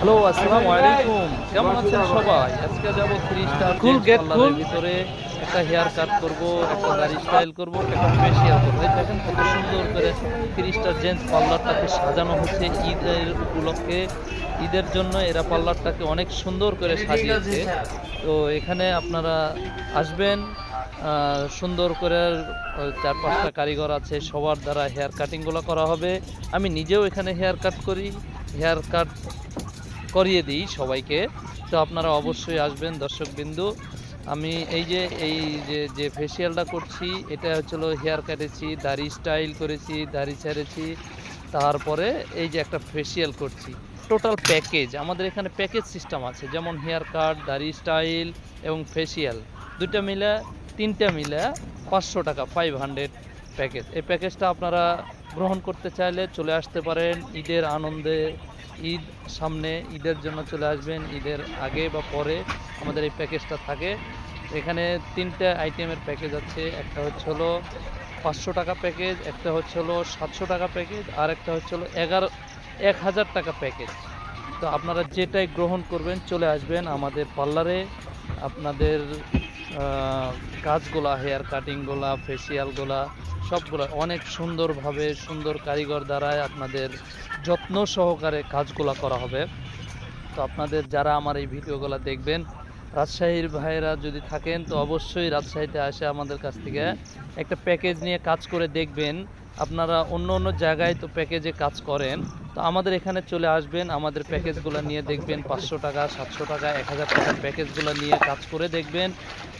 Hello আসসালামু আলাইকুম। কেমন আছেন সবাই? আজকে যাব three star Cool, get cool. ভিতরে একটা হেয়ার কাট করব একটা দাড়ি স্টাইল করব একটা ফেশিয়াল করব। এই দেখেন কত সুন্দর করে থ্রি স্টার জেন্টস পার্লারটাকে সাজানো হচ্ছে ঈদের উপলক্ষে। ঈদের জন্য এরা পার্লারটাকে অনেক সুন্দর করে সাজিয়েছে। তো এখানে আপনারা আসবেন সুন্দর করে চার পাঁচটা কারিগর আছে সবার দ্বারা হেয়ার কাটিংগুলো করা হবে। আমি নিজেও এখানে হেয়ার কাট করি। হেয়ার কাট করিয়ে দিই সবাইকে। তো আপনারা অবশ্যই আসবেন দর্শকবিন্দু। আমি এই যে এই যে যে ফেসিয়ালটা করছি, এটা হচ্ছিল হেয়ার কাটেছি, দাড়ি স্টাইল করেছি, দাড়ি ছেড়েছি, তারপরে এই যে একটা ফেসিয়াল করছি। টোটাল প্যাকেজ আমাদের এখানে প্যাকেজ সিস্টেম আছে, যেমন হেয়ার কাট দাড়ি স্টাইল এবং ফেসিয়াল দুইটা মিলে, তিনটা মিলে পাঁচশো টাকা ফাইভ হান্ড্রেড প্যাকেজ এই প্যাকেজটা আপনারা গ্রহণ করতে চাইলে চলে আসতে পারেন ঈদের আনন্দে। ঈদ সামনে, ঈদের জন্য চলে আসবেন, ঈদের আগে বা পরে আমাদের এই প্যাকেজটা থাকে। এখানে তিনটে আইটেমের প্যাকেজ আছে, একটা হচ্ছে হলো পাঁচশো টাকা প্যাকেজ, একটা হচ্ছে হলো সাতশো টাকা প্যাকেজ, আর একটা হচ্ছে হলো এগারো, এক হাজার টাকা প্যাকেজ। তো আপনারা যেটাই গ্রহণ করবেন, চলে আসবেন আমাদের পার্লারে। আপনাদের কাজগুলা হেয়ার কাটিংগুলা ফেসিয়ালগুলা সবগুলো অনেক সুন্দরভাবে সুন্দর কারিগর দ্বারায় আপনাদের যত্ন সহকারে কাজগুলা করা হবে। তো আপনাদের যারা আমার এই ভিডিওগুলো দেখবেন, রাজশাহীর ভাইরা যদি থাকেন, তো অবশ্যই রাজশাহীতে আসে আমাদের কাছ থেকে একটা প্যাকেজ নিয়ে কাজ করে দেখবেন। আপনারা অন্য অন্য জায়গায় তো প্যাকেজে কাজ করেন, তো আমাদের এখানে চলে আসবেন, আমাদের প্যাকেজগুলো নিয়ে দেখবেন, পাঁচশো টাকা, সাতশো টাকা, এক হাজার টাকার প্যাকেজগুলো নিয়ে কাজ করে দেখবেন,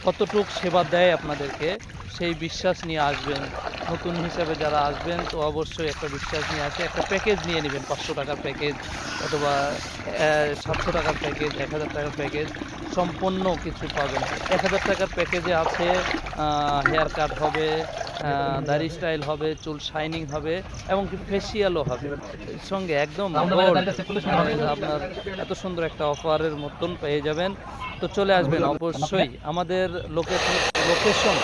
কতটুক সেবা দেয় আপনাদেরকে, সেই বিশ্বাস নিয়ে আসবেন। নতুন হিসাবে যারা আসবেন, তো অবশ্যই একটা বিশ্বাস নিয়ে আসে, একটা প্যাকেজ নিয়ে নেবেন, পাঁচশো টাকার প্যাকেজ অথবা সাতশো টাকার প্যাকেজ, এক হাজার টাকার প্যাকেজ, সম্পূর্ণ কিছু পাবেন। এক হাজার টাকার প্যাকেজে আছে হেয়ার কাট হবে দাড়ি স্টাইল হবে চুল শাইনিং হবে এবং কি ফেসিয়ালও হবে। সঙ্গে একদম আপনার এত সুন্দর একটা অফারের মতন পেয়ে যাবেন। তো চলে আসবেন অবশ্যই আমাদের location location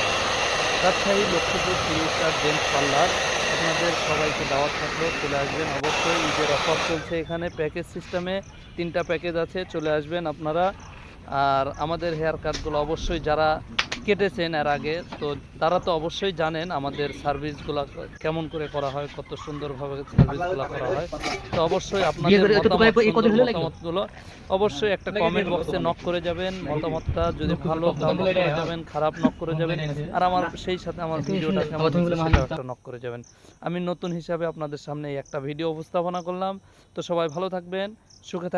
Rajshahi Lakshmipur star gents parlour আপনাদের সবাইকে দাওয়াত থাকল চলে আসবেন অবশ্যই। ঈদের অফার চলছে এখানে প্যাকেজ সিস্টেমে তিনটা প্যাকেজ আছে চলে আসবেন আপনারা। আর আমাদের হেয়ার কাটগুলো অবশ্যই যারা কেটেছেন এর আগে তো তারা তো অবশ্যই জানেন আমাদের সার্ভিসগুলো কেমন করে করা হয় কত সুন্দরভাবে সার্ভিসগুলো করা হয়। তো অবশ্যই আপনাদের নাকি? মতামতগুলো অবশ্যই একটা কমেন্ট বক্সে নক করে যাবেন মতামতটা যদি ভালো করে যাবেন খারাপ নক করে যাবেন আর আমার সেই সাথে আমার ভিডিওটা কেমন একটা নক করে যাবেন। আমি নতুন হিসাবে আপনাদের সামনে একটা ভিডিও উপস্থাপনা করলাম। তো সবাই ভালো থাকবেন সুখে থাকবেন।